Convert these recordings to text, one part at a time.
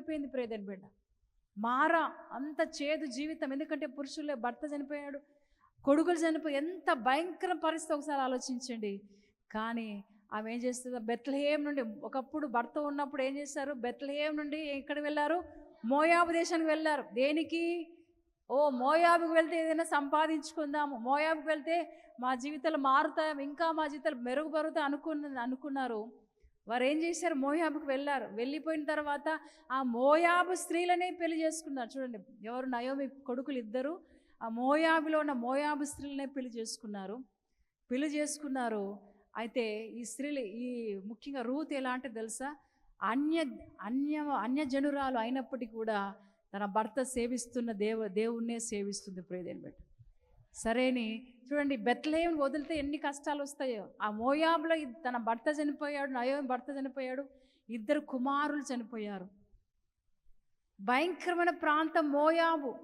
అయిపోయింది ప్రేదని బిడ్డ. మారా అంత చేదు జీవితం. ఎందుకంటే పురుషులే భర్త చనిపోయాడు కొడుకులు చనిపోయి ఎంత భయంకర పరిస్థితి ఒకసారి ఆలోచించండి. కానీ ఆమె ఏం చేస్తుందో? బెత్లహేం నుండి ఒకప్పుడు భర్త ఉన్నప్పుడు ఏం చేశారు బెత్లహేం నుండి ఎక్కడికి వెళ్ళారు? మోయాబు దేశానికి వెళ్ళారు. దేనికి? ఓ మోయాబుకి వెళ్తే ఏదైనా సంపాదించుకుందాము. మోయాబుకి వెళ్తే మా జీవితాలు మారుతాయి ఇంకా మా జీవితాలు మెరుగుపరుతాయి అనుకున్న అనుకున్నారు. వారు ఏం చేశారు? మోయాబుకి వెళ్ళారు. వెళ్ళిపోయిన తర్వాత ఆ మోయాబు స్త్రీలనే పెళ్ళి చేసుకున్నారు. చూడండి ఎవరు? నయోమి కొడుకులు ఇద్దరు. ఆ మోయాబులో ఉన్న మోయాబు స్త్రీలనే పెళ్ళి చేసుకున్నారు. పెళ్ళి చేసుకున్నారు. అయితే ఈ స్త్రీలు ఈ ముఖ్యంగా రూత్ ఎలా అంటే తెలుసా? అన్య అన్య అన్యజనురాలు అయినప్పటికీ కూడా తన భర్త సేవిస్తున్న దేవ దేవుణ్ణే సేవిస్తుంది ప్రేదేని బట్టి సరేని. చూడండి బెత్లహేం వదిలితే ఎన్ని కష్టాలు వస్తాయో ఆ మోయాబులో తన భర్త చనిపోయాడు నయోమి భర్త చనిపోయాడు ఇద్దరు కుమారులు చనిపోయారు. భయంకరమైన ప్రాంతం మోయాబు.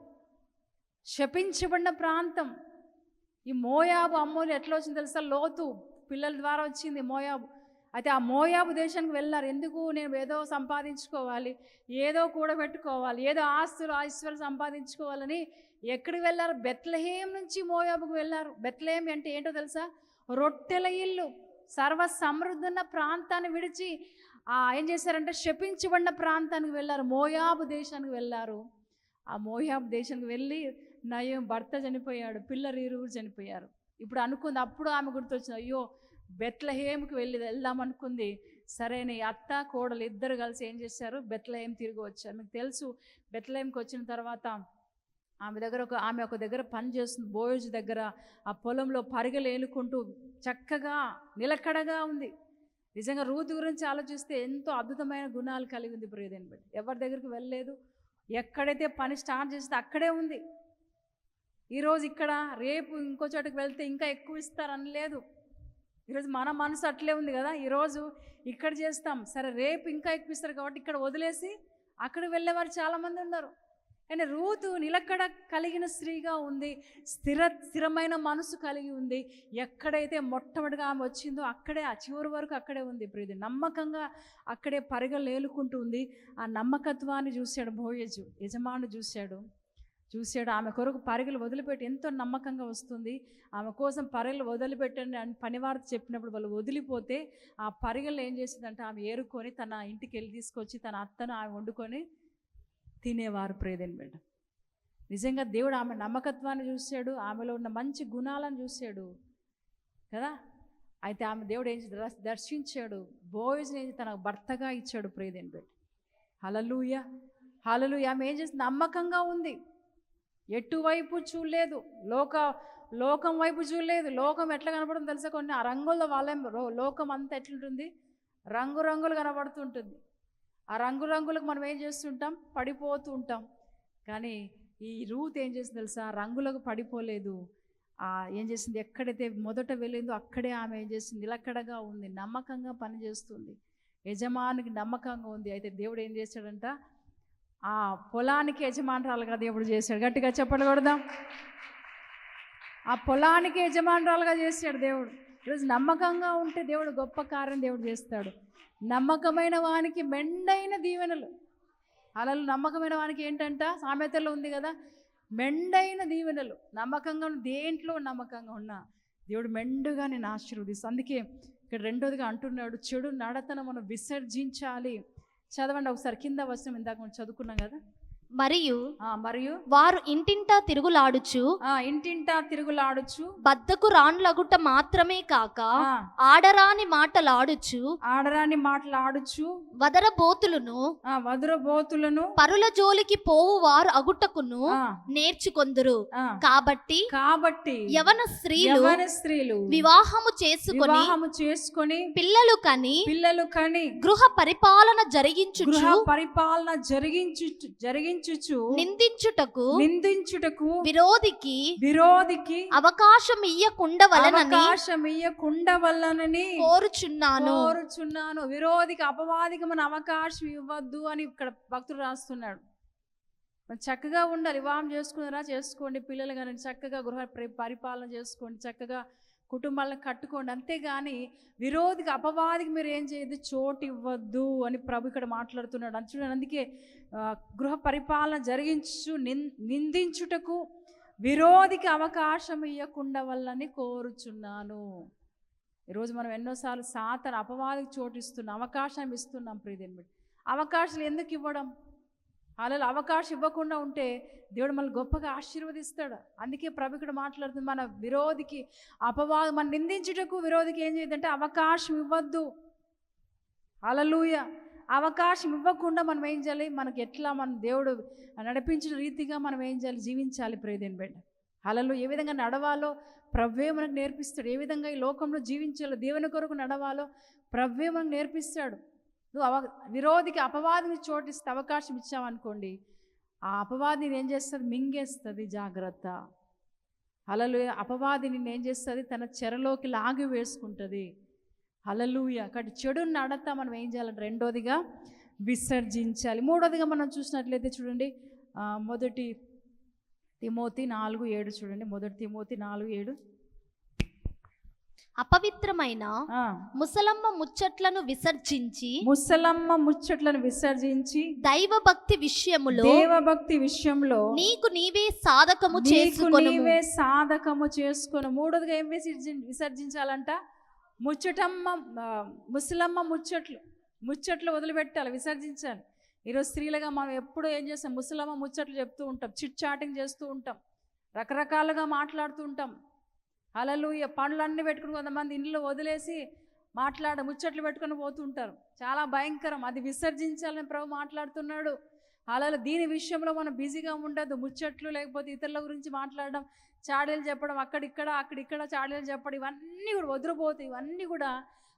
శపించబడిన ప్రాంతం. ఈ మోయాబు అమ్మోలు ఎట్లా వచ్చింది తెలుసా? లోతు పిల్లల ద్వారా వచ్చింది మోయాబు. అయితే ఆ మోయాబు దేశానికి వెళ్ళారు ఎందుకు? నేను ఏదో సంపాదించుకోవాలి ఏదో కూడబెట్టుకోవాలి ఏదో ఆస్తులు ఐశ్వర్యం సంపాదించుకోవాలని ఎక్కడికి వెళ్ళారు? బెత్లహేం నుంచి మోయాబుకు వెళ్ళారు. బెత్లహేం అంటే ఏంటో తెలుసా? రొట్టెల ఇల్లు. సర్వ సమృద్ధి ఉన్న ప్రాంతాన్ని విడిచి ఏం చేశారంటే శపించబడిన ప్రాంతానికి వెళ్ళారు. మోయాబు దేశానికి వెళ్ళారు. ఆ మోయాబు దేశానికి వెళ్ళి నయం భర్త చనిపోయాడు పిల్లలు ఇరువురు చనిపోయారు. ఇప్పుడు అనుకుంది అప్పుడు ఆమె గుర్తొచ్చింది అయ్యో బెత్లహేమ్కి వెళ్ళి వెళ్దాం అనుకుంది. సరైన అత్త కోడలు ఇద్దరు కలిసి ఏం చేశారు? బెత్లహేమ్ తిరిగి వచ్చారు. మీకు తెలుసు బెత్లహేంకి వచ్చిన తర్వాత ఆమె దగ్గర ఒక ఆమె ఒక దగ్గర పని చేస్తుంది. బోయోజ్ దగ్గర ఆ పొలంలో పరిగెలు ఏలుకుంటూ చక్కగా నిలకడగా ఉంది. నిజంగా రూతు గురించి ఆలోచిస్తే ఎంతో అద్భుతమైన గుణాలు కలిగి ఉంది ప్రియదని బట్టి ఎవరి దగ్గరికి వెళ్ళలేదు. ఎక్కడైతే పని స్టార్ట్ చేస్తే అక్కడే ఉంది. ఈరోజు ఇక్కడ రేపు ఇంకో చోటకి వెళ్తే ఇంకా ఎక్కువ ఇస్తారని లేదు ఈరోజు మన మనసు అట్లే ఉంది కదా. ఈరోజు ఇక్కడ చేస్తాం. సరే రేపు ఇంకా ఎక్కిస్తారు కాబట్టి ఇక్కడ వదిలేసి అక్కడ వెళ్ళేవారు చాలామంది ఉన్నారు. కానీ రూతు నిలకడ కలిగిన స్త్రీగా ఉంది. స్థిర స్థిరమైన మనసు కలిగి ఉంది. ఎక్కడైతే మొట్టమొదటిగా ఆమె వచ్చిందో అక్కడే ఆ చివరి వరకు అక్కడే ఉంది ప్రీతి నమ్మకంగా అక్కడే పరిగలు ఏలుకుంటూ ఉంది. ఆ నమ్మకత్వాన్ని చూశాడు భోయజు యజమాను చూశాడు. చూశాడు. ఆమె కొరకు పరిగలు వదిలిపెట్టి ఎంతో నమ్మకంగా వస్తుంది. ఆమె కోసం పరిగలు వదిలిపెట్టండి అని పనివార్త చెప్పినప్పుడు వాళ్ళు వదిలిపోతే ఆ పరిగలు ఏం చేసిందంటే ఆమె ఏరుకొని తన ఇంటికి వెళ్ళి తీసుకొచ్చి తన అత్తను ఆమె వండుకొని తినేవారు ప్రేదని మేడం నిజంగా దేవుడు ఆమె నమ్మకత్వాన్ని చూశాడు. ఆమెలో ఉన్న మంచి గుణాలను చూశాడు కదా. అయితే ఆమె దేవుడు ఏం దర్శించాడు. బోయ్స్ని తన భర్తగా ఇచ్చాడు ప్రేదని బిడ్డ. హలలుయ హలలుయ ఆమె ఏం చేసింది? నమ్మకంగా ఉంది. ఎటువైపు చూడలేదు. లోక లోకం వైపు చూడలేదు. లోకం ఎట్లా కనపడుతుంది తెలుసా కొన్ని? ఆ రంగుల్లో వాళ్ళే లోకం అంతా ఎట్లుంటుంది? రంగురంగులు కనబడుతుంటుంది. ఆ రంగురంగులకు మనం ఏం చేస్తుంటాం? పడిపోతూ ఉంటాం. కానీ ఈ రూత్ ఏం చేసింది తెలుసా? రంగులకు పడిపోలేదు. ఆ ఏం చేసింది ఎక్కడైతే మొదట వెళ్ళిందో అక్కడే ఆమె ఏం చేసింది నిలకడగా ఉంది. నమ్మకంగా పనిచేస్తుంది. యజమానికి నమ్మకంగా ఉంది. అయితే దేవుడు ఏం చేశాడంట ఆ పొలానికి యజమానురాలుగా దేవుడు చేశాడు. గట్టిగా చెప్పలు కొడదాం. ఆ పొలానికి యజమానురాలుగా చేశాడు దేవుడు. ఈరోజు నమ్మకంగా ఉంటే దేవుడు గొప్ప కార్యం దేవుడు చేస్తాడు. నమ్మకమైన వానికి మెండైన దీవెనలు. అలలు నమ్మకమైన వానికి ఏంటంట? సామెతలో ఉంది కదా. మెండైన దీవెనలు. నమ్మకంగా ఉన్న దేంట్లో నమ్మకంగా ఉన్నా? దేవుడు మెండుగా నేను ఆశీర్వదిస్తాను అందుకే ఇక్కడ రెండోదిగా అంటున్నాడు. చెడు నడతను మనం విసర్జించాలి. చదవండి ఒకసారి. కింద వచనం ఇందాక చదువుకున్నాం కదా? మరియు మరియు వారు ఇంటింటా తిరుగులాడుచు ఆ, ఇంటింటా తిరుగులాడుచు బద్దకు రాండ్లగుట మాత్రమే కాక ఆడరాని మాటలాడుచు ఆడరాని మాటలాడుచు వదరబోతులను వదురబోతులను పరుల జోలికి పోవు వారు అగుటకును నేర్చుకొందురు. కాబట్టి కాబట్టి యవన స్త్రీలు యవ్వన స్త్రీలు వివాహము చేసుకొని వివాహము చేసుకొని పిల్లలు కని పిల్లలు కని గృహ పరిపాలన గృహ జరిగించుచు పరిపాలన జరిగించు జరిగించుచు నిందించుటకు నిందించుటకు విరోధికి విరోధికి అవకాశం ఇయ్యకుండవలనని అవకాశం ఇయ్యకుండా వల్లనని కోరుచున్నాను. కోరుచున్నాను. విరోధికి అపవాదికి మన అవకాశం ఇవ్వద్దు అని ఇక్కడ భక్తుడు రాస్తున్నాడు. చక్కగా ఉండాలి. వివాహం చేసుకున్నారా? చేసుకోండి. పిల్లలు కానీ చక్కగా గృహ పరి- పరిపాలన చేసుకోండి. చక్కగా కుటుంబాలను కట్టుకోండి. అంతేగాని విరోధికి అపవాదికి మీరు ఏం చేయదు చోటు ఇవ్వద్దు అని ప్రభు ఇక్కడ మాట్లాడుతున్నాడు. అని చూడండి అందుకే గృహ పరిపాలన జరిగించు నిన్ నిందించుటకు విరోధికి అవకాశం ఇవ్వకుండా వల్లని కోరుచున్నాను. ఈరోజు మనం ఎన్నోసార్లు సాతన అపవాదికి చోటు అవకాశం ఇస్తున్నాం ప్రియదేని అవకాశాలు ఎందుకు ఇవ్వడం? అలా అవకాశం ఇవ్వకుండా ఉంటే దేవుడు మనల్ని గొప్పగా ఆశీర్వదిస్తాడు. అందుకే ప్రభు ఇక్కడ మాట్లాడుతుంది మన విరోధికి అపవాదం మన నిందించుటకు విరోధికి ఏం చేయదంటే అవకాశం ఇవ్వద్దు. అలలుయ అవకాశం ఇవ్వకుండా మనం ఏం చేయాలి? మనకి ఎట్లా మన దేవుడు నడిపించిన రీతిగా మనం ఏం చేయాలి? జీవించాలి ప్రేదేని బిడ్డ. అలలు ఏ విధంగా నడవాలో ప్రవ్వే మనకు నేర్పిస్తాడు. ఏ విధంగా ఈ లోకంలో జీవించాలో దేవుని కొరకు నడవాలో ప్రవ్వే మనకు నేర్పిస్తాడు. నువ్వు అవ విరోధికి అపవాదిని చోటిస్తే అవకాశం ఇచ్చావనుకోండి ఆ అపవాదిని ఏం చేస్తుంది? మింగేస్తుంది జాగ్రత్త. అలలు అపవాదిని ఏం చేస్తుంది? తన చెరలోకి లాగి వేసుకుంటుంది. అలలుయ అక్కడ చెడు నడత మనం ఏం చేయాలంటే రెండోదిగా విసర్జించాలి. మూడోదిగా మనం చూసినట్లయితే చూడండి మొదటి తిమోతి నాలుగు ఏడు చూడండి. మొదటి తిమోతి నాలుగు ఏడు. అపవిత్రమైన ముసలమ్మ ముచ్చట్లను విసర్జించి ముసలమ్మ ముచ్చట్లను విసర్జించి దైవ భక్తి విషయములో దేవభక్తి విషయంలో నీకు నీవే సాధకము నీకు చేసుకొనుము. నీవే సాధకము చేసుకొని మూడోదిగా ఏం విసర్జి విసర్జించాలంట? ముచ్చటమ్మ ముసలమ్మ ముచ్చట్లు ముచ్చట్లు వదిలిపెట్టాలి విసర్జించాలి. ఈరోజు స్త్రీలుగా మనం ఎప్పుడు ఏం చేస్తాం? ముసలమ్మ ముచ్చట్లు చెప్తూ ఉంటాం చిట్ చాటింగ్ చేస్తూ ఉంటాం రకరకాలుగా మాట్లాడుతూ ఉంటాం. అలలు ఈ పండ్లన్నీ పెట్టుకుని కొంతమంది ఇంట్లో వదిలేసి మాట్లాడ ముచ్చట్లు పెట్టుకొని పోతుంటారు. చాలా భయంకరం. అది విసర్జించాలని ప్రభు మాట్లాడుతున్నాడు. అలలు దీని విషయంలో మనం బిజీగా ఉండదు ముచ్చట్లు లేకపోతే ఇతరుల గురించి మాట్లాడడం చాడీలు చెప్పడం అక్కడిక్కడ అక్కడిక్కడ చాడీలు చెప్పడం ఇవన్నీ కూడా వదిలిపోతాయి ఇవన్నీ కూడా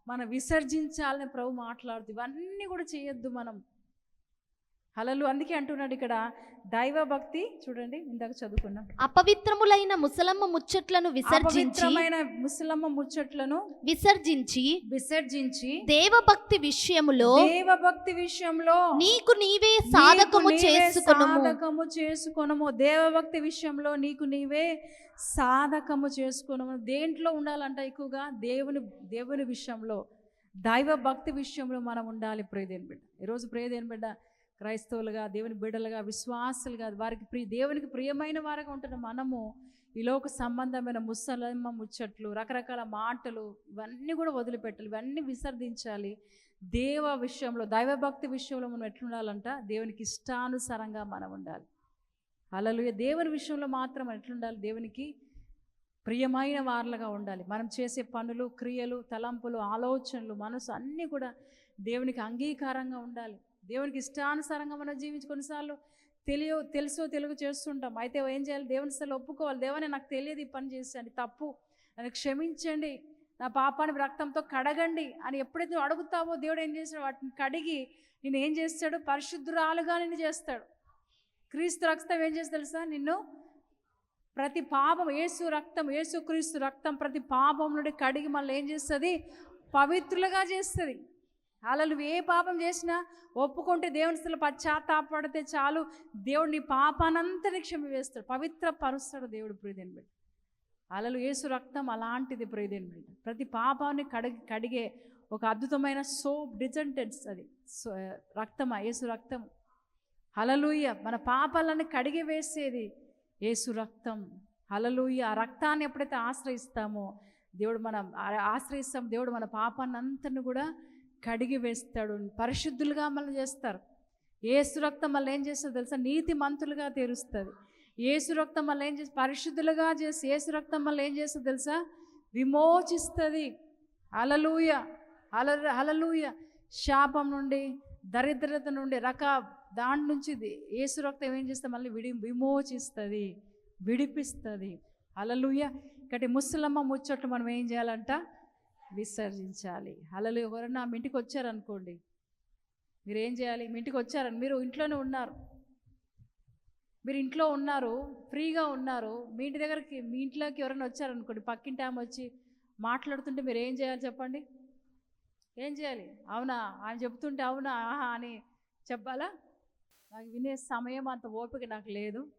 మనం విసర్జించాలని ప్రభు మాట్లాడుతూ ఇవన్నీ కూడా చేయొద్దు మనం. హలలు అందుకే అంటున్నాడు ఇక్కడ దైవ భక్తి. చూడండి ఇందాక చదువుకున్నాం. అపవిత్రములైన ముసలమ్మ ముచ్చట్లను విసర్జించి అపవిత్రమైన ముసలమ్మ ముచ్చట్లను విసర్జించి విసర్జించి దేవభక్తి విషయములో దేవ భక్తి విషయంలో నీకు నీవే సాధకము చేసుకొనుము. సాధకము చేసుకొనము. దేవభక్తి విషయంలో నీకు నీవే సాధకము చేసుకొనము. దేంట్లో ఉండాలంట ఎక్కువగా? దేవుని దేవుని విషయంలో. దైవ భక్తి విషయంలో మనం ఉండాలి. ప్రియదేని బిడ్డ. ఈరోజు ప్రియదేని బిడ్డ క్రైస్తవులుగా దేవుని బిడ్డలుగా విశ్వాసులుగా వారికి ప్రియ దేవునికి ప్రియమైన వారుగా ఉంటున్న మనము ఈ లోక సంబంధమైన ముసలమ్మ ముచ్చట్లు రకరకాల మాటలు ఇవన్నీ కూడా వదిలిపెట్టాలి ఇవన్నీ విసర్జించాలి. దేవ విషయంలో దైవభక్తి విషయంలో మనం ఎట్లుండాలంట? దేవునికి ఇష్టానుసారంగా మనం ఉండాలి. అలలు దేవుని విషయంలో మాత్రం ఎట్లుండాలి? దేవునికి ప్రియమైన వార్లుగా ఉండాలి. మనం చేసే పనులు క్రియలు తలంపులు ఆలోచనలు మనసు అన్నీ కూడా దేవునికి అంగీకారంగా ఉండాలి. దేవునికి ఇష్టానుసారంగా మనం జీవించి కొన్నిసార్లు తెలియ తెలుసో తెలుగు చేస్తుంటాం. అయితే ఏం చేయాలి? దేవుని సార్ ఒప్పుకోవాలి. దేవుని నాకు తెలియదు ఈ పని చేశాను తప్పు. నన్ను క్షమించండి. నా పాపాన్ని రక్తంతో కడగండి అని ఎప్పుడైతే నువ్వు అడుగుతావో దేవుడు ఏం చేస్తాడు? వాటిని కడిగి నేను ఏం చేస్తాడు? పరిశుద్ధురాలుగా నిన్ను చేస్తాడు. క్రీస్తు రక్తం ఏం చేసి తెలుసా? నిన్ను ప్రతి పాపం ఏసు రక్తం ఏసు క్రీస్తు రక్తం ప్రతి పాపం నుండి కడిగి మళ్ళీ ఏం చేస్తుంది? పవిత్రులుగా చేస్తుంది. అలా నువ్వు ఏ పాపం చేసినా ఒప్పుకుంటే దేవుని స్థలం పశ్చాత్తాపడితే చాలు. దేవుడు నీ పాపానంతని క్షమివేస్తాడు. పవిత్ర పరుస్తాడు దేవుడు ప్రియదేని బిడ్డ. అలలు ఏసు రక్తం అలాంటిది ప్రియదేని బిడ్డ. ప్రతి పాపాన్ని కడిగి కడిగే ఒక అద్భుతమైన సోప్ డిజంటెన్స్ అది. సో రక్తమా? ఏసు రక్తం. హలలుయ మన పాపాలను కడిగి వేసేది ఏసు రక్తం. హలలుయ ఆ రక్తాన్ని ఎప్పుడైతే ఆశ్రయిస్తామో దేవుడు మనం ఆశ్రయిస్తాం దేవుడు మన పాపాన్ని అంతను కూడా కడిగి వేస్తాడు. పరిశుద్ధులుగా మళ్ళీ చేస్తారు. ఏసు రక్తం మళ్ళీ ఏం చేస్తుంది తెలుసా? నీతి మంతులుగా తీరుస్తుంది. ఏసు రక్తం మళ్ళీ ఏం చేసి పరిశుద్ధులుగా చేసి ఏసు రక్తం మళ్ళీ ఏం చేస్తుంది తెలుసా? విమోచిస్తుంది. అలలూయ అల అలలూయ శాపం నుండి దరిద్రత నుండి రక దాని నుంచి ఏసు రక్తం ఏం చేస్తే మళ్ళీ విడి విమోచిస్తుంది. విడిపిస్తుంది. అలలుయ ఇక్కడ ముసలమ్మ ముచ్చట్లు మనం ఏం చేయాలంట? విసర్జించాలి. అలలు ఎవరైనా మీ ఇంటికి వచ్చారనుకోండి మీరు ఏం చేయాలి? మీ ఇంటికి వచ్చారని మీరు ఇంట్లోనే ఉన్నారు. మీరు ఇంట్లో ఉన్నారు ఫ్రీగా ఉన్నారు. మీ ఇంటి దగ్గరికి మీ ఇంట్లోకి ఎవరైనా వచ్చారనుకోండి పక్కింటి ఆమె వచ్చి మాట్లాడుతుంటే మీరు ఏం చేయాలి చెప్పండి? ఏం చేయాలి? అవునా? అని చెప్తుంటే అవునా? ఆహా అని చెప్పాలా? నాకు వినే సమయం అంత ఓపిక నాకు లేదు.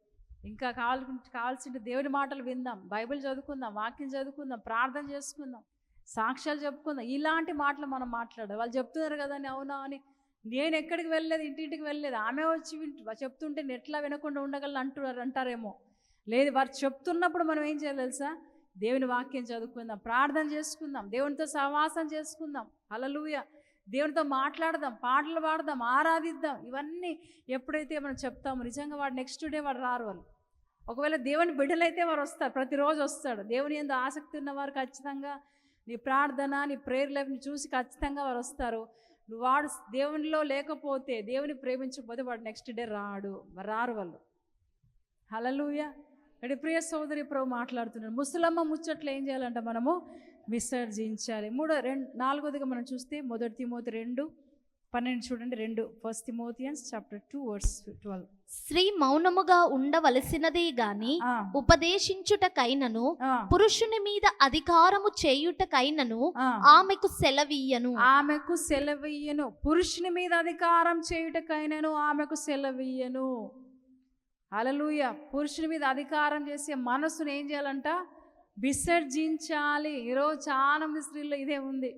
ఇంకా కావాలి కావాల్సిన దేవుని మాటలు విందాం. బైబిల్ చదువుకుందాం వాక్యం చదువుకుందాం ప్రార్థన చేసుకుందాం. సాక్ష్యాలు చెప్పుకుందాం. ఇలాంటి మాటలు మనం మాట్లాడాలి వాళ్ళు చెప్తున్నారు కదా అని అవునా అని. నేను ఎక్కడికి వెళ్ళలేదు ఇంటింటికి వెళ్ళలేదు. ఆమె వచ్చి వింటు చెప్తుంటే నేను ఎట్లా వినకుండా ఉండగలను అంటున్నారు అంటారేమో. లేదు వారు చెప్తున్నప్పుడు మనం ఏం చేయాలి తెలుసా? దేవుని వాక్యం చదువుకుందాం ప్రార్థన చేసుకుందాం దేవునితో సహవాసం చేసుకుందాం. అలలుయ దేవునితో మాట్లాడదాం పాటలు పాడదాం ఆరాధిద్దాం. ఇవన్నీ ఎప్పుడైతే మనం చెప్తామో నిజంగా వాడు నెక్స్ట్ డే వాడు రారు వాళ్ళు. ఒకవేళ దేవుని బిడ్డలైతే వారు వస్తారు ప్రతిరోజు వస్తాడు. దేవుని ఎందు ఆసక్తి ఉన్న వారు ఖచ్చితంగా నీ ప్రార్థన నీ ప్రేయర్ లైఫ్ని చూసి ఖచ్చితంగా వారు వస్తారు. నువ్వు వాడు దేవునిలో లేకపోతే దేవుని ప్రేమించకపోతే వాడు నెక్స్ట్ డే రాడు. రారు వాళ్ళు. హలలుయ ఇక్కడ ప్రియ సోదరి ప్రభు మాట్లాడుతున్నాడు. ముసలమ్మ ముచ్చట్లు ఏం చేయాలంటే మనము? విసర్జించాలి. మూడో రెండు నాలుగోదిగా మనం చూస్తే మొదటి తిమోతి రెండు పన్నెండు చూడండి రెండు. First Timothians chapter two verse twelve స్త్రీ మౌనముగా ఉండవలసినదే గాని ఉపదేశించుటకైనను పురుషుని మీద అధికారము చేయుటకైనను ఆమెకు సెలవీయను. ఆమెకు సెలవీయను. పురుషుని మీద అధికారం చేయుటకైనను ఆమెకు సెలవీయను. అలలుయ పురుషుని మీద అధికారం చేసే మనస్సును ఏం చేయాలంట? విసర్జించాలి. ఈరోజు చాలా మంది స్త్రీల్లో ఇదే ఉంది.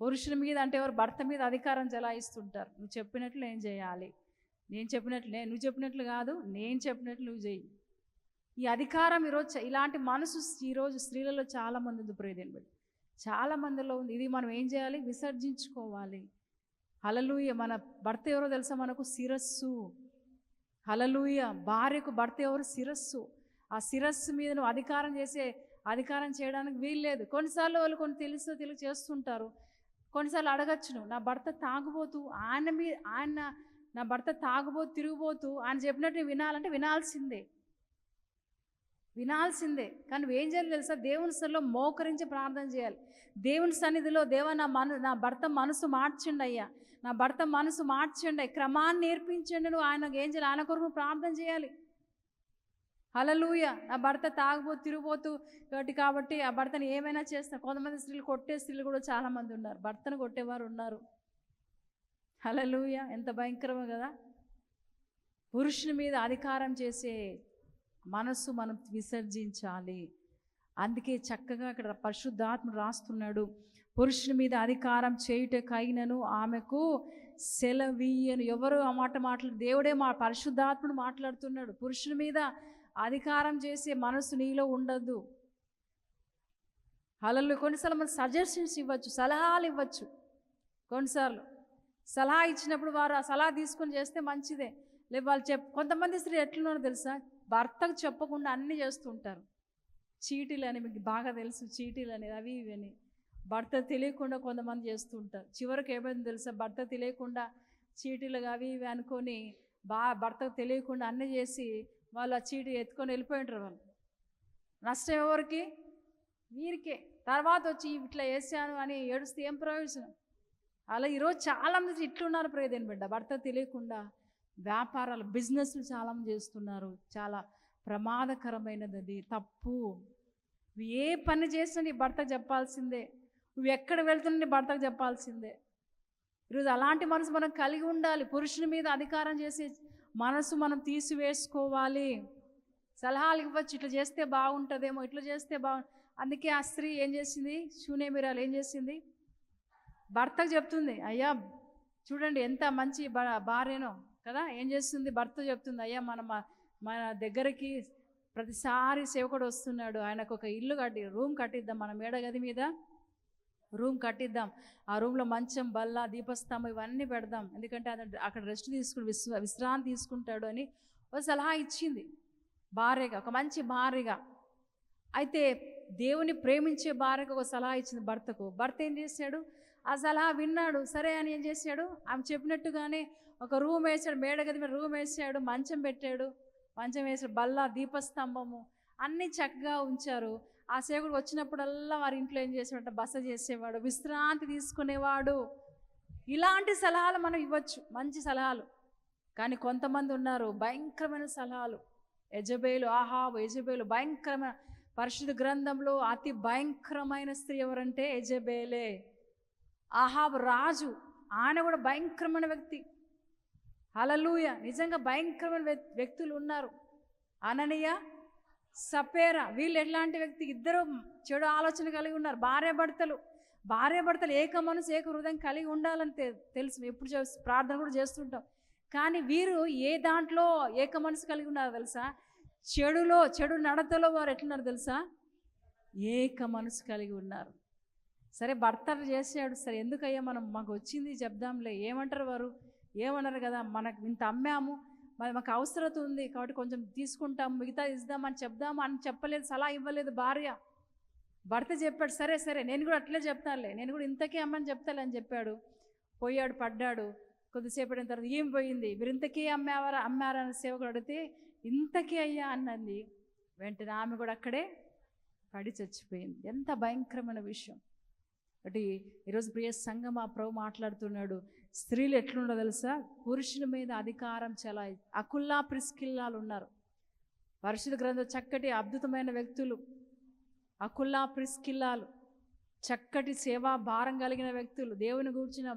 పురుషుల మీద అంటే ఎవరు భర్త మీద అధికారం చెలాయిస్తుంటారు నువ్వు చెప్పినట్లు ఏం చేయాలి. నేను చెప్పినట్లు నేను నువ్వు చెప్పినట్లు కాదు నేను చెప్పినట్లు నువ్వు చెయ్యి ఈ అధికారం ఈరోజు ఇలాంటి మనసు ఈరోజు స్త్రీలలో చాలామంది ఉంది ప్రియదేని బట్టి చాలా మందిలో ఉంది. ఇది మనం ఏం చేయాలి? విసర్జించుకోవాలి. హలలుయ మన భర్త ఎవరో తెలుసా మనకు? శిరస్సు. హలలుయ భార్యకు భర్త ఎవరు? శిరస్సు. ఆ శిరస్సు మీద నువ్వు అధికారం చేసే అధికారం చేయడానికి వీల్లేదు. కొన్నిసార్లు వాళ్ళు కొన్ని తెలుసో తెలుగు చేస్తుంటారు. కొన్నిసార్లు అడగచ్చు నువ్వు నా భర్త తాగుబోతూ ఆయన మీద ఆయన నా భర్త తాగుబోతూ తిరిగిపోతూ ఆయన చెప్పినట్టు వినాలంటే వినాల్సిందే. వినాల్సిందే. కానీ నువ్వేం చేయాలి తెలుసా? దేవుని సన్నిలో మోకరించి ప్రార్థన చేయాలి. దేవుని సన్నిధిలో దేవ నా మను నా భర్త మనసు మార్చండి అయ్యా. నా భర్త మనసు మార్చండి క్రమాన్ని నేర్పించండి నువ్వు. ఆయనకు ఏం చేయాలి? ఆయన కొరకు ప్రార్థన చేయాలి. అలలుయ నా భర్త తాగుబోతూ తిరిగిపోతూ కాబట్టి కాబట్టి ఆ భర్తను ఏమైనా చేస్తాను కొంతమంది స్త్రీలు కొట్టే స్త్రీలు కూడా చాలామంది ఉన్నారు. భర్తను కొట్టేవారు ఉన్నారు. అలలుయ ఎంత భయంకరమో కదా. పురుషుని మీద అధికారం చేసే మనస్సు మనం విసర్జించాలి. అందుకే చక్కగా అక్కడ పరిశుద్ధాత్మ రాస్తున్నాడు. పురుషుని మీద అధికారం చేయుటకైనను ఆమెకు సెలవీయను ఎవరు ఆ మాట మాట్లాడు దేవుడే మా పరిశుద్ధాత్ముడు మాట్లాడుతున్నాడు. పురుషుని మీద అధికారం చేసే మనసు నీలో ఉండదు. అలలు కొన్నిసార్లు మనం సజెషన్స్ ఇవ్వచ్చు సలహాలు ఇవ్వచ్చు. కొన్నిసార్లు సలహా ఇచ్చినప్పుడు వారు ఆ సలహా తీసుకొని చేస్తే మంచిదే. లేదు వాళ్ళు చెప్ కొంతమంది స్త్రీ ఎట్లున్నారో తెలుసా? భర్తకు చెప్పకుండా అన్నీ చేస్తుంటారు చీటీలు అని మీకు బాగా తెలుసు చీటీలు అనేది అవి ఇవి అని. భర్త తెలియకుండా కొంతమంది చేస్తుంటారు చివరికి ఏమైంది తెలుసా? భర్త తెలియకుండా చీటీలు అవి ఇవి అనుకొని బా భర్తకు తెలియకుండా అన్నీ చేసి వాళ్ళు ఆ చీటీ ఎత్తుకొని వెళ్ళిపోయి ఉంటారు వాళ్ళు. నష్టం ఎవరికి? వీరికే. తర్వాత వచ్చి ఇట్లా వేసాను అని ఏడుస్తే ఏం ప్రయోజనం? అలా ఈరోజు చాలామంది ఇట్లున్నారు ప్రేదేని బిడ్డ. భర్త తెలియకుండా వ్యాపారాలు బిజినెస్లు చాలామంది చేస్తున్నారు. చాలా ప్రమాదకరమైనది అది. తప్పు. నువ్వు ఏ పని చేసినా నీ భర్తకు చెప్పాల్సిందే. నువ్వు ఎక్కడ వెళ్తున్నా నీ భర్తకు చెప్పాల్సిందే. ఈరోజు అలాంటి మనసు మనం కలిగి ఉండాలి. పురుషుని మీద అధికారం చేసే మనసు మనం తీసివేసుకోవాలి. సలహాలు ఇవ్వచ్చు ఇట్లా చేస్తే బాగుంటుందేమో ఇట్లా చేస్తే బాగు అందుకే ఆ స్త్రీ ఏం చేసింది? శూన్యమిరాలు ఏం చేసింది? భర్తకు చెప్తుంది అయ్యా చూడండి ఎంత మంచి భార్యనో కదా ఏం చేస్తుంది? భర్త చెప్తుంది అయ్యా మన మన దగ్గరికి ప్రతిసారి సేవకుడు వస్తున్నాడు ఆయనకు ఒక ఇల్లు కట్టి రూమ్ కట్టిద్దాం మన మేడగది మీద రూమ్ కట్టిద్దాం. ఆ రూమ్లో మంచం బల్ల దీపస్తంభం ఇవన్నీ పెడదాం. ఎందుకంటే అతను అక్కడ రెస్ట్ తీసుకుని విశ్రా విశ్రాంతి తీసుకుంటాడు అని ఒక సలహా ఇచ్చింది. భార్యగా ఒక మంచి భార్యగా. అయితే దేవుని ప్రేమించే భార్యకు ఒక సలహా ఇచ్చింది భర్తకు. భర్త ఏం చేశాడు? ఆ సలహా విన్నాడు. సరే అని ఏం చేశాడు? ఆమె చెప్పినట్టుగానే ఒక రూమ్ వేసాడు మేడగది మీద రూమ్ వేసాడు మంచం పెట్టాడు. మంచం వేసాడు బల్ల దీపస్తంభము అన్నీ చక్కగా ఉంచారు. ఆ సేవకుడు వచ్చినప్పుడల్లా వారి ఇంట్లో ఏం చేసేవాడు బస చేసేవాడు విశ్రాంతి తీసుకునేవాడు. ఇలాంటి సలహాలు మనం ఇవ్వచ్చు మంచి సలహాలు. కానీ కొంతమంది ఉన్నారు భయంకరమైన సలహాలు. యజబేలు ఆహాబు యజబేలు భయంకరమైన పరిశుద్ధ గ్రంథంలో అతి భయంకరమైన స్త్రీ ఎవరంటే యజబేలే. ఆహాబు రాజు ఆయన కూడా భయంకరమైన వ్యక్తి. హలలుయ నిజంగా భయంకరమైన వ్యక్తులు ఉన్నారు. అననీయ సపేరా. వీళ్ళు ఎట్లాంటి వ్యక్తి? ఇద్దరు చెడు ఆలోచన కలిగి ఉన్నారు. భార్య భర్తలు. భార్య భర్తలు ఏక మనసు ఏక హృదయం కలిగి ఉండాలని తె- తెలుసు. ఎప్పుడు ప్రార్థన కూడా చేస్తుంటాం. కానీ వీరు ఏ దాంట్లో ఏక మనసు కలిగి ఉన్నారో తెలుసా? చెడులో చెడు నడతలో వారు ఎట్లున్నారు తెలుసా? ఏక మనసు కలిగి ఉన్నారు. సరే భర్తలు చేసాడు సరే ఎందుకయ్యా మనం మాకు వచ్చింది చెప్దాంలే. ఏమంటారు వారు? ఏమన్నారు కదా? మనకు ఇంత అమ్మాము. మరి మాకు అవసరత ఉంది కాబట్టి కొంచెం తీసుకుంటాం మిగతా ఇద్దామని చెప్దాం అని చెప్పలేదు సలహా ఇవ్వలేదు భార్య. భర్త చెప్పాడు సరే సరే నేను కూడా అట్లే చెప్తానులే నేను కూడా ఇంతకే అమ్మని చెప్తాలే అని చెప్పాడు. పోయాడు పడ్డాడు. కొద్దిసేపు తర్వాత ఏం పోయింది? మీరు ఇంతకీ అమ్మావారా అమ్మారా అని సేవకుడు అడిగితే ఇంతకీ అయ్యా అన్నది. వెంటనే ఆమె కూడా అక్కడే పడి చచ్చిపోయింది. ఎంత భయంకరమైన విషయం. ఒకటి ఈరోజు ప్రియ సంఘం ఆ ప్రభు మాట్లాడుతున్నాడు. స్త్రీలు ఎట్లుండో తెలుసా? పురుషుల మీద అధికారం చాలా అకుల్లా ప్రిస్కిల్లాలు ఉన్నారు. పరిశుద్ధ గ్రంథం చక్కటి అద్భుతమైన వ్యక్తులు. అకుల్లా ప్రిస్కిల్లాలు. చక్కటి సేవా భారం కలిగిన వ్యక్తులు. దేవుని గూర్చిన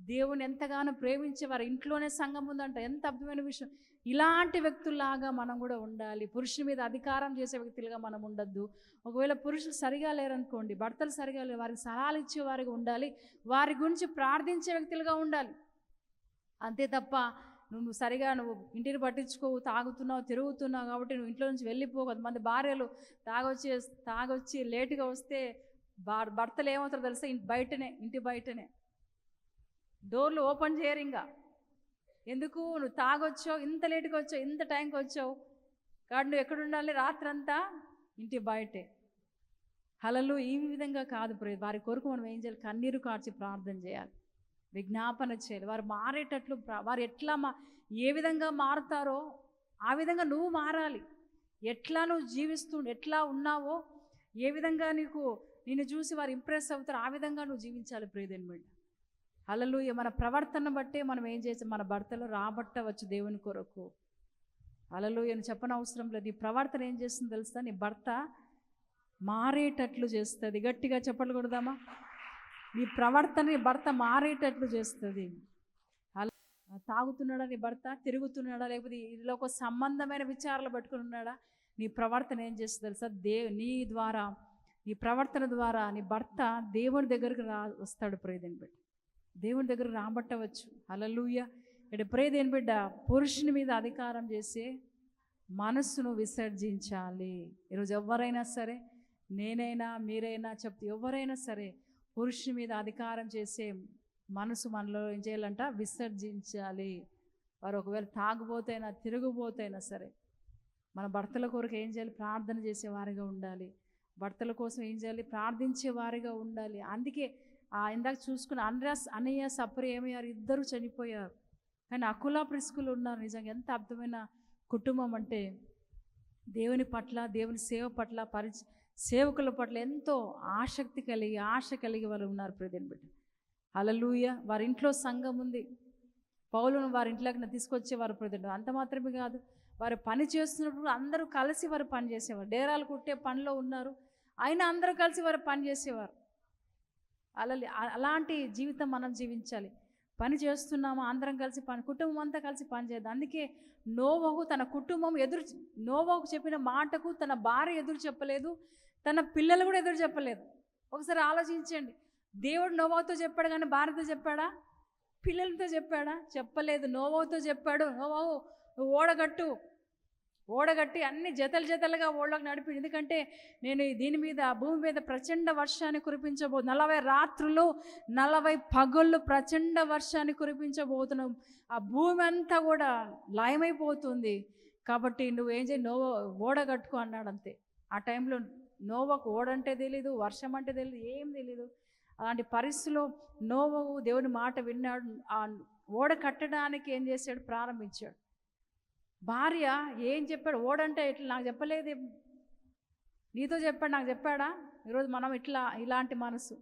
దేవుని ఎంతగానో ప్రేమించేవారు. ఇంట్లోనే సంఘం ఉందంట. ఎంత అద్భుతమైన విషయం. ఇలాంటి వ్యక్తుల్లాగా మనం కూడా ఉండాలి. పురుషుల మీద అధికారం చేసే వ్యక్తులుగా మనం ఉండొద్దు. ఒకవేళ పురుషులు సరిగా లేరనుకోండి భర్తలు సరిగా లేరు వారికి సలహాలు ఇచ్చే వారికి ఉండాలి వారి గురించి ప్రార్థించే వ్యక్తులుగా ఉండాలి. అంతే తప్ప నువ్వు సరిగా నువ్వు ఇంటిని పట్టించుకోవు తాగుతున్నావు తిరుగుతున్నావు కాబట్టి నువ్వు ఇంట్లో నుంచి వెళ్ళిపో కొంతమంది భార్యలు తాగొచ్చి తాగొచ్చి లేటుగా వస్తే భర్తలు ఏమవుతారో తెలుసా? బయటనే ఇంటి బయటనే. డోర్లు ఓపెన్ చేయరు ఇంకా. ఎందుకు? నువ్వు తాగొచ్చావు ఇంత లేటుగా వచ్చావు ఇంత టైంకి వచ్చావు. కాబట్టి నువ్వు ఎక్కడ ఉండాలి రాత్రంతా? ఇంటి బయటే. హలలు ఈ విధంగా కాదు వారి కొరకు మనం ఏం చేయాలి? కన్నీరు కార్చి ప్రార్థన చేయాలి. విజ్ఞాపన చేయాలి. వారు మారేటట్లు వారు ఎట్లా మా ఏ విధంగా మారుతారో ఆ విధంగా నువ్వు మారాలి. ఎట్లా నువ్వు జీవిస్తూ ఎట్లా ఉన్నావో ఏ విధంగా నీకు నిన్ను చూసి వారు ఇంప్రెస్ అవుతారు ఆ విధంగా నువ్వు జీవించాలి ప్రియదేని బిడ్డ. అలలు మన ప్రవర్తన బట్టే మనం ఏం చేసాం మన భర్తలో రాబట్టవచ్చు దేవుని కొరకు. అలలు అని చెప్పనవసరం లేదు. నీ ప్రవర్తన ఏం చేస్తుంది తెలుసా? నీ భర్త మారేటట్లు చేస్తుంది. గట్టిగా చెప్పలు కొడదామా? నీ ప్రవర్తన నీ భర్త మారేటట్లు చేస్తుంది. అలా తాగుతున్నాడా నీ భర్త? తిరుగుతున్నాడా? లేకపోతే ఇదిలో ఒక సంబంధమైన విచారాలు పట్టుకుని ఉన్నాడా? నీ ప్రవర్తన ఏం చేస్తుంది తెలుసా? దే నీ ద్వారా నీ ప్రవర్తన ద్వారా నీ భర్త దేవుని దగ్గరికి రా వస్తాడు ప్రేదని పెట్టి. దేవుని దగ్గర రాబట్టవచ్చు. అలలుయ ఇక్కడ ప్రేదేని బిడ్డ? పురుషుని మీద అధికారం చేసే మనస్సును విసర్జించాలి. ఈరోజు ఎవరైనా సరే నేనైనా మీరైనా చెప్తే ఎవరైనా సరే పురుషుని మీద అధికారం చేసే మనసు మనలో ఏం చేయాలంట? విసర్జించాలి. వారు ఒకవేళ తాగుబోతైనా తిరుగుబోతైనా సరే మన భర్తల కొరకు ఏం చేయాలి? ప్రార్థన చేసేవారిగా ఉండాలి. భర్తల కోసం ఏం చేయాలి? ప్రార్థించే వారిగా ఉండాలి. అందుకే ఇందాక చూసుకున్న అన్రాస్ అనయ్య సపరి ఏమయ్యారు? ఇద్దరు చనిపోయారు. కానీ అకులా ప్రిస్కులు ఉన్నారు నిజంగా. ఎంత అర్థమైన కుటుంబం అంటే దేవుని పట్ల దేవుని సేవ పట్ల పరి సేవకుల పట్ల ఎంతో ఆసక్తి కలిగి ఆశ కలిగి వాళ్ళు ఉన్నారు ప్రదేని బిడ్డ. అలలుయ వారి ఇంట్లో సంఘం ఉంది. పౌలను వారి ఇంట్లోకి తీసుకొచ్చేవారు ప్రజలు అంత మాత్రమే కాదు వారు పని చేస్తున్నప్పుడు అందరూ కలిసి వారు పని చేసేవారు. డేరాలు కుట్టే పనిలో ఉన్నారు. అయినా అందరూ కలిసి వారు పని చేసేవారు. అలా అలాంటి జీవితం మనం జీవించాలి. పని చేస్తున్నాము అందరం కలిసి పని కుటుంబం అంతా కలిసి పని చేద్దాం. అందుకే నోవహు తన కుటుంబం ఎదురు నోవహు చెప్పిన మాటకు తన భార్య ఎదురు చెప్పలేదు తన పిల్లలు కూడా ఎదురు చెప్పలేదు. ఒకసారి ఆలోచించండి. దేవుడు నోవాతో చెప్పాడు కానీ భార్యతో చెప్పాడా? పిల్లలతో చెప్పాడా? చెప్పలేదు. నోవాతో చెప్పాడు. నోవాహు ఓడగట్టు. ఓడగట్టి అన్ని జతలు జతలుగా ఓళ్ళకు నడిపి ఎందుకంటే నేను దీని మీద భూమి మీద ప్రచండ వర్షాన్ని కురిపించబో నలభై రాత్రులు నలభై పగళ్ళు ప్రచండ వర్షాన్ని కురిపించబోతున్నాం. ఆ భూమి అంతా కూడా లయమైపోతుంది. కాబట్టి నువ్వేం చేయి నోవ ఓడగట్టుకో అన్నాడు అంతే. ఆ టైంలో నోవకు ఓడంటే తెలీదు వర్షం అంటే తెలియదు ఏం తెలీదు. అలాంటి పరిస్థితిలో నోవకు దేవుని మాట విన్నాడు. ఆ ఓడ కట్టడానికి ఏం చేశాడు? ప్రారంభించాడు. భార్య ఏం చెప్పాడు? ఓడంటే ఇట్లా నాకు చెప్పలేదు. నీతో చెప్పాడు నాకు చెప్పాడా? ఈరోజు మనం ఇట్లా ఇలాంటి మనసు.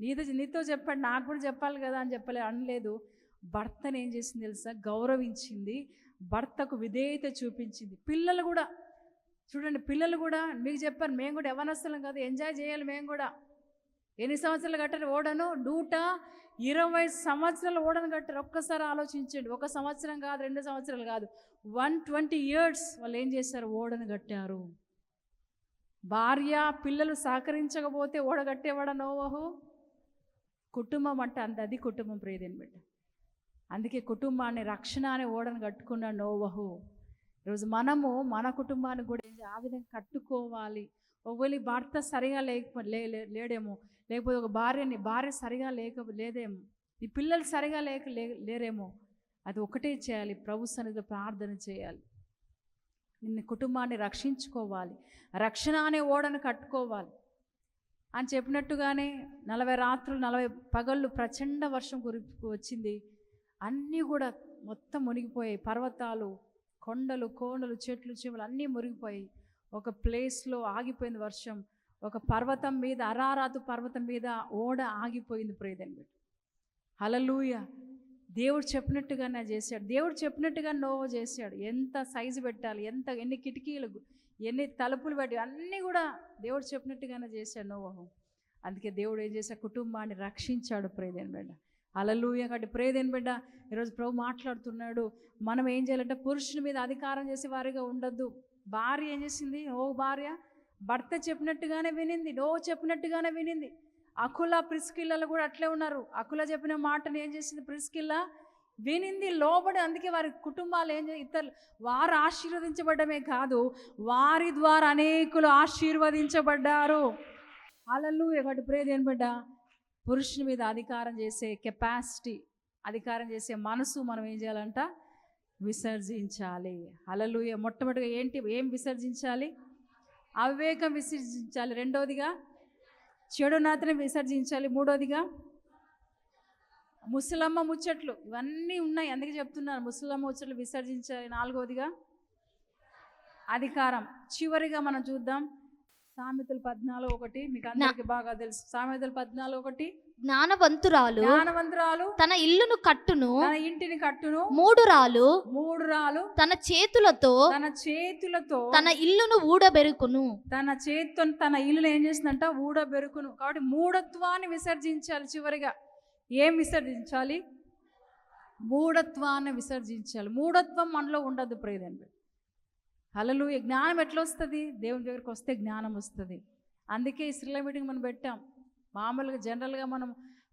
నీతో నీతో చెప్పాడు నాకు కూడా చెప్పాలి కదా అని చెప్పలే అనలేదు. భర్తను ఏం చేసింది తెలుసా? గౌరవించింది. భర్తకు విధేయత చూపించింది. పిల్లలు కూడా చూడండి పిల్లలు కూడా మీకు చెప్పాను మేము కూడా యవనస్తులం కదా ఎంజాయ్ చేయాలి మేము కూడా. ఎన్ని సంవత్సరాలు కట్టారు ఓడను? నూట ఇరవై సంవత్సరాలు ఓడను కట్టారు. ఒక్కసారి ఆలోచించండి. ఒక సంవత్సరం కాదు రెండు సంవత్సరాలు కాదు. వన్ ట్వంటీ ఇయర్స్ వాళ్ళు ఏం చేశారు? ఓడను కట్టారు. భార్య పిల్లలు సహకరించకపోతే ఓడ కట్టేవాడ నోవహు? కుటుంబం అంటే అంత అది కుటుంబం ప్రియదేని బిడ్డ. అందుకే కుటుంబాన్ని రక్షణ అనే ఓడను కట్టుకున్న నోవహు. ఈరోజు మనము మన కుటుంబాన్ని కూడా ఆ విధంగా కట్టుకోవాలి. ఒకవేళ భర్త సరిగా లేకపో లే- లేడేమో లేకపోతే ఒక భార్యని భార్య సరిగా లేక లేదేమో. ఈ పిల్లలు సరిగా లేక లే- లేరేమో. అది ఒకటే చేయాలి. ప్రభు సన్నిధిలో ప్రార్థన చేయాలి. నిన్ను కుటుంబాన్ని రక్షించుకోవాలి. రక్షణ అనే ఓడను కట్టుకోవాలి. అని చెప్పినట్టుగానే నలభై రాత్రులు నలభై పగళ్ళు ప్రచండ వర్షం కురి వచ్చింది. అన్నీ కూడా మొత్తం మునిగిపోయాయి. పర్వతాలు కొండలు కోనలు చెట్లు చెవులు అన్నీ మునిగిపోయాయి ఒక ప్లేస్లో ఆగిపోయింది వర్షం. ఒక పర్వతం మీద అరారాతు పర్వతం మీద ఓడ ఆగిపోయింది ప్రేదని హలలుయ దేవుడు చెప్పినట్టుగానే చేశాడు. దేవుడు చెప్పినట్టుగా నోవ చేశాడు. ఎంత సైజు పెట్టాలి ఎంత ఎన్ని కిటికీలు ఎన్ని తలుపులు పెట్టి అన్నీ కూడా దేవుడు చెప్పినట్టుగానే చేశాడు నోవహు అందుకే దేవుడు ఏం చేశాడు? కుటుంబాన్ని రక్షించాడు ప్రేదేని బిడ్డ. అలలుయ కాబట్టి ప్రేదేని బిడ్డ ఈరోజు ప్రభు మాట్లాడుతున్నాడు. మనం ఏం చేయాలంటే పురుషుని మీద అధికారం చేసే వారిగా ఉండొద్దు. భార్య ఏం చేసింది? ఓ భార్య భర్త చెప్పినట్టుగానే వినింది నో చెప్పినట్టుగానే వినింది. అకుల ప్రిస్కిల్లలు కూడా అట్లే ఉన్నారు. అకుల చెప్పిన మాటను ఏం చేసింది ప్రిస్కిల్ల? వినింది లోబడి అందుకే వారి కుటుంబాలు ఏం ఇతరులు వారు ఆశీర్వదించబడమే కాదు వారి ద్వారా అనేకులు ఆశీర్వదించబడ్డారు. అలలు ఒకటి ప్రేది ఏనబడ్డా పురుషుని మీద అధికారం చేసే కెపాసిటీ అధికారం చేసే మనసు మనం ఏం చేయాలంట? విసర్జించాలి. అలలు మొట్టమొదటిగా ఏంటి ఏం విసర్జించాలి? అవివేకం విసర్జించాలి. రెండవదిగా చెడు నాతని విసర్జించాలి. మూడోదిగా ముసలమ్మ ముచ్చట్లు ఇవన్నీ ఉన్నాయి. అందుకే చెప్తున్నాను. ముసలమ్మ ముచ్చట్లు విసర్జించాలి. నాలుగవదిగా అధికారం. చివరిగా మనం చూద్దాం. సామెతలు పద్నాలుగు ఒకటి. మీకు అందరికి బాగా తెలుసు. సామెతలు పద్నాలుగు ఒకటి. జ్ఞానవంతురాలు. జ్ఞానవంతురాలు. తన ఇల్లును కట్టును. తన ఇంటిని కట్టును. మూడు రాలు మూడు రాలు తన చేతులతో. తన చేతులతో. తన ఇల్లును ఊడబెరుకును. తన చేతితో తన ఇల్లు ఏం చేసిందంట? ఊడబెరుకును. కాబట్టి మూఢత్వాన్ని విసర్జించాలి చివరిగా. ఏం విసర్జించాలి? మూఢత్వాన్ని విసర్జించాలి. మూఢత్వం మనలో ఉండదు ప్రేదండి హలలు జ్ఞానం ఎట్లా వస్తుంది? దేవుని దగ్గరికి వస్తే జ్ఞానం వస్తుంది. అందుకే ఈ స్త్రీల మీటింగ్ మనం పెట్టాం. మామూలుగా జనరల్గా మనం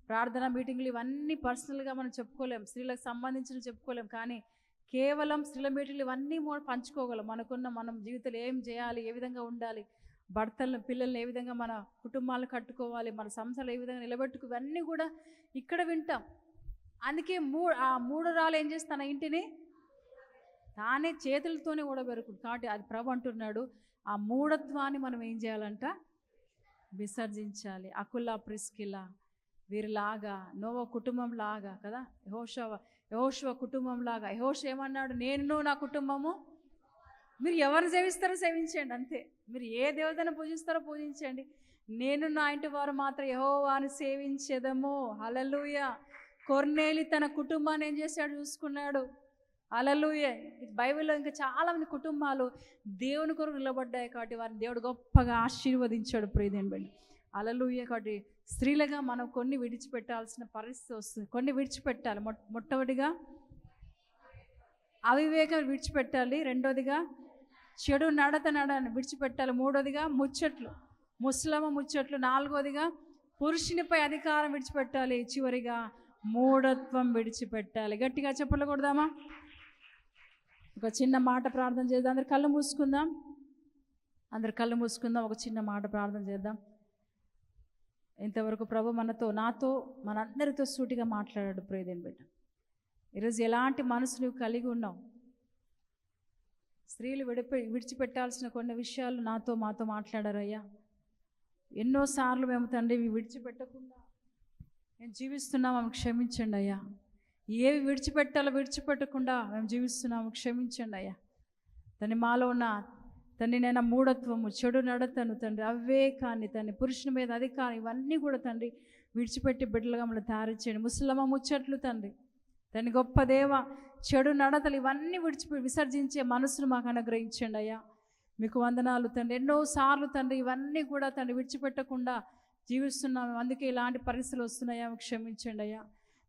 ప్రార్థన మీటింగ్లు ఇవన్నీ పర్సనల్గా మనం చెప్పుకోలేం. స్త్రీలకు సంబంధించిన చెప్పుకోలేం. కానీ కేవలం స్త్రీల మీటింగ్లు ఇవన్నీ పంచుకోగలం. మనకున్న మనం జీవితంలో ఏం చేయాలి ఏ విధంగా ఉండాలి భర్తలను పిల్లల్ని ఏ విధంగా మన కుటుంబాలను కట్టుకోవాలి మన సంస్థలు ఏ విధంగా నిలబెట్టుకు ఇవన్నీ కూడా ఇక్కడ వింటాం. అందుకే మూ ఆ మూడు రాళ్ళు ఏం చేసి తన ఇంటిని తానే చేతులతోనే ఊడబెరుకుంది కాబట్టి అది ప్రభు అంటున్నాడు ఆ మూఢత్వాన్ని మనం ఏం చేయాలంట విసర్జించాలి. అకుల ప్రిస్కిల వీరిలాగా నోవ కుటుంబం లాగా కదా? యహోషవ యహోషవ కుటుంబం లాగా యహోష ఏమన్నాడు? నేను నా కుటుంబము. మీరు ఎవరు సేవిస్తారో సేవించండి అంతే. మీరు ఏ దేవతను పూజిస్తారో పూజించండి. నేను నా ఇంటి వారు మాత్రం యహోవాని సేవించేదము. హలలుయ కొర్నేలి తన కుటుంబాన్ని ఏం చేశాడు? చూసుకున్నాడు. అలలుయే బైబిల్లో ఇంకా చాలా మంది కుటుంబాలు దేవుని కొరకు నిలబడ్డాయి కాబట్టి వారిని దేవుడు గొప్పగా ఆశీర్వదించాడు ప్రియదేని బట్టి అలలుయ కాబట్టి స్త్రీలుగా మనం కొన్ని విడిచిపెట్టాల్సిన పరిస్థితి వస్తుంది. కొన్ని విడిచిపెట్టాలి. మొ మొట్టమొదటిగా అవివేకం విడిచిపెట్టాలి. రెండోదిగా చెడు నడత నడని విడిచిపెట్టాలి. మూడోదిగా ముచ్చట్లు ముస్లమ ముచ్చట్లు. నాలుగోదిగా పురుషునిపై అధికారం విడిచిపెట్టాలి. చివరిగా మూఢత్వం విడిచిపెట్టాలి. గట్టిగా చెప్పలకూడదామా ఒక చిన్న మాట ప్రార్థన చేద్దాం. అందరు కళ్ళు మూసుకుందాం. అందరు కళ్ళు మూసుకుందాం. ఒక చిన్న మాట ప్రార్థన చేద్దాం. ఇంతవరకు ప్రభు మనతో నాతో మనందరితో సూటిగా మాట్లాడాడు ప్రేదేని బిడ్డ. ఈరోజు ఎలాంటి మనసు నువ్వు కలిగి ఉన్నావు? స్త్రీలు విడిపి విడిచిపెట్టాల్సిన కొన్ని విషయాలు నాతో మాతో మాట్లాడారయ్యా ఎన్నోసార్లు మేము తండ్రి ఇవి విడిచిపెట్టకుండా మేము జీవిస్తున్నాం ఆమె క్షమించండి అయ్యా. ఏవి విడిచిపెట్టాలో విడిచిపెట్టకుండా మేము జీవిస్తున్నాము. క్షమించండి అయ్యా. తను మాలో ఉన్న తండ్రి నేను మూఢత్వము చెడు నడతను తండ్రి అవివేకాన్ని తండ్రి పురుషుని మీద అధికారం ఇవన్నీ కూడా తండ్రి విడిచిపెట్టి బిడ్డలుగా మమ్మల్ని తయారు చేయండి. ముసలమ్మ ముచ్చట్లు తండ్రి. తండ్రి గొప్ప దేవ చెడు నడతలు ఇవన్నీ విడిచి విసర్జించే మనసును మాకు అనుగ్రహించండి అయ్యా. మీకు వందనాలు తండ్రి. ఎన్నోసార్లు తండ్రి ఇవన్నీ కూడా తండ్రి విడిచిపెట్టకుండా జీవిస్తున్నాము. అందుకే ఇలాంటి పరిస్థితులు వస్తున్నాయా? క్షమించండి అయ్యా.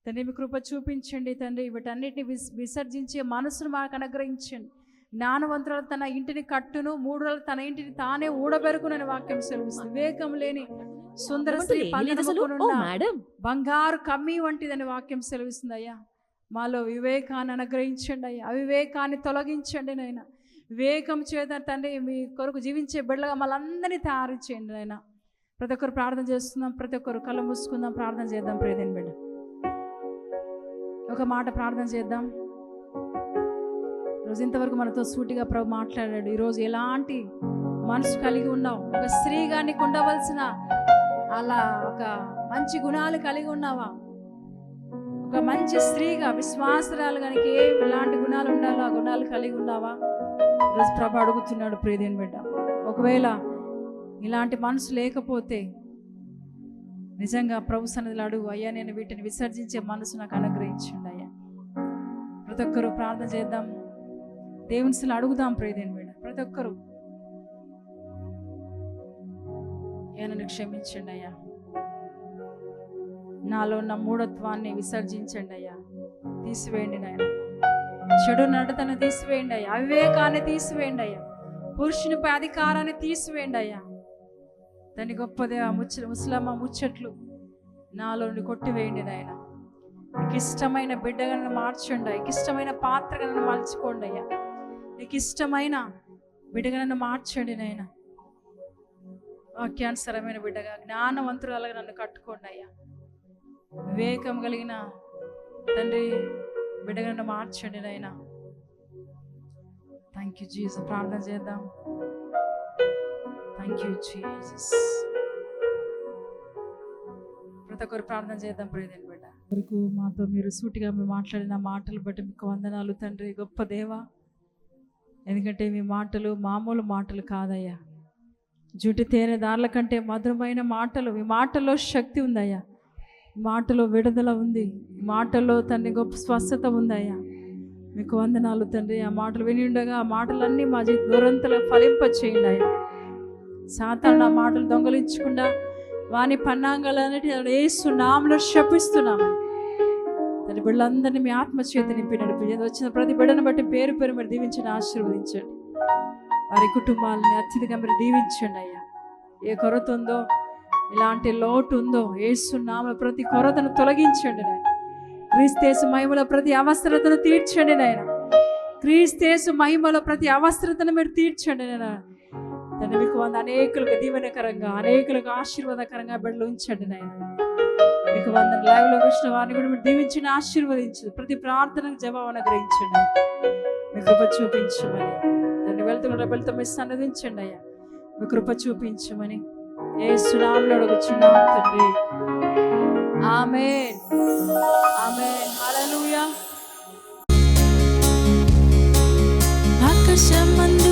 తండ్రి మీ కృప చూపించండి తండ్రి. వీటన్నిటిని విస్ విసర్జించే మనసును మాకు అనుగ్రహించండి. జ్ఞానవంతురాలు తన ఇంటిని కట్టును మూడు రోజులు తన ఇంటిని తానే ఊడబెరుకునని వాక్యం సెలవిస్తుంది. వివేకం లేని సుందర స్త్రీ బంగారు కమ్మి వంటిదని వాక్యం సెలవిస్తుంది అయ్యా. మాలో వివేకాన్ని అనుగ్రహించండి అయ్యా. అవివేకాన్ని తొలగించండి నాయన. వివేకం చేత తండ్రి మీ కొరకు జీవించే బిడ్డగా మళ్ళందరినీ తయారు చేయండి నాయన. ప్రతి ఒక్కరు ప్రార్థన చేస్తున్నాం ప్రతి ఒక్కరు కళ్ళు మూసుకుందాం ప్రార్థన చేద్దాం ప్రేదేని బిడ్డ. ఒక మాట ప్రార్థన చేద్దాం. రోజు ఇంతవరకు మనతో సూటిగా ప్రభు మాట్లాడాడు. ఈరోజు ఎలాంటి మనసు కలిగి ఉన్నావు? ఒక స్త్రీగా నీకు ఉండవలసిన అలా ఒక మంచి గుణాలు కలిగి ఉన్నావా? ఒక మంచి స్త్రీగా విశ్వాసరాలు కనుక ఏ ఎలాంటి గుణాలు ఉండాలో ఆ గుణాలు కలిగి ఉన్నావా? ఈరోజు ప్రభు అడుగుతున్నాడు ప్రియదేని బిడ్డ. ఒకవేళ ఇలాంటి మనసు లేకపోతే నిజంగా ప్రభు సన్నిధిలో అడుగు. అయ్యా నేను వీటిని విసర్జించే మనసు నాకు అనుగ్రహించండి ప్రతి ఒక్కరు ప్రార్థన చేద్దాం. దేవునిసలు అడుగుదాం ప్రేదేని బిడ్డ. ప్రతి ఒక్కరు. ఏనని నన్ను క్షమించండి అయ్యా. నాలో ఉన్న మూఢత్వాన్ని విసర్జించండి అయ్యా. తీసివేయండి నాయన. చెడు నడతను తీసివేయండి అయ్యా. అవివేకాన్ని తీసివేయండి అయ్యా. పురుషునిపై అధికారాన్ని తీసివేయండి అయ్యా. దాని గొప్పదే ఆ ముచ్చ ముసలమ్మ ముచ్చట్లు నాలోని కొట్టివేయండి నాయనా. నీకు ఇష్టమైన బిడ్డగా మార్చండి నీకు ఇష్టమైన పాత్రలను మార్చుకోండి మలుచుకోండి అయ్యా. నీకు ఇష్టమైన బిడ్డగా మార్చండి నాయన. వాక్యానుసరమైన బిడ్డగా జ్ఞానవంతురాలుగా నన్ను కట్టుకోండి అయ్యా. వివేకం కలిగిన తండ్రి బిడ్డగా మార్చండి నాయన. థ్యాంక్ యూ జీసస్ ప్రార్థన చేద్దాం. థ్యాంక్ యూ జీసస్ ప్రతి ఒక్కరు ప్రార్థన చేద్దాం ప్రేదండి వరకు మాతో మీరు సూటిగా మీరు మాట్లాడిన మాటలు బట్టి మీకు వందనాలు తండ్రి గొప్ప దేవా. ఎందుకంటే మీ మాటలు మామూలు మాటలు కాదయ్యా. జుటి తేనె దారుల కంటే మధురమైన మాటలు మీ మాటల్లో శక్తి ఉందయ్యా. మాటలో విడుదల ఉంది మాటల్లో తండ్రి గొప్ప స్వస్థత ఉందయ్యా. మీకు వందనాలు తండ్రి ఆ మాటలు విని ఉండగా ఆ మాటలన్నీ మా జీ దూరంతలో ఫలింప చేయండి అయ్యా సాతాను ఆ మాటలు దొంగలించకుండా వాని పన్నాంగాలన్నిటి ఏసు నామలో శపిస్తున్నాము తన బిడ్డలందరినీ మీ ఆత్మచేత నింపి నడిపి వచ్చిన ప్రతి బిడ్డను బట్టి పేరు పేరు మీరు దీవించండి ఆశీర్వదించండి. వారి కుటుంబాలని అత్యధికంగా మీరు దీవించండి అయ్యా. ఏ కొరత ఉందో ఇలాంటి లోటు ఉందో ఏస్తున్నామ ప్రతి కొరతను తొలగించండి నాయన. క్రీస్తేసు మహిమలో ప్రతి అవసరతను తీర్చండి నాయన. క్రీస్తేసు మహిమలో ప్రతి అవసరతను మీరు తీర్చండి నాయన. తండ్రి మీకు వంద అనేకులకు దీవెనకరంగా అనేకులకు ఆశీర్వాదకరంగా బిడ్డలు ఉంచండి నాయన. మీకు వంద లైవ్లో వచ్చిన వారిని కూడా మీరు దీవించిన ఆశీర్వదించు ప్రతి ప్రార్థనకు జవాబు అనుగ్రహించండి. మీ కృప చూపించమని. తండ్రి వెళ్తున్న వెళ్తూ మీరు సన్నదించండి అయ్యా. మీ కృప చూపించమని. ఏ సునాములు అడుగుచున్నాం తండ్రి. ఆమె ఆమె హల్లెలూయా. ఆకాశం నీవు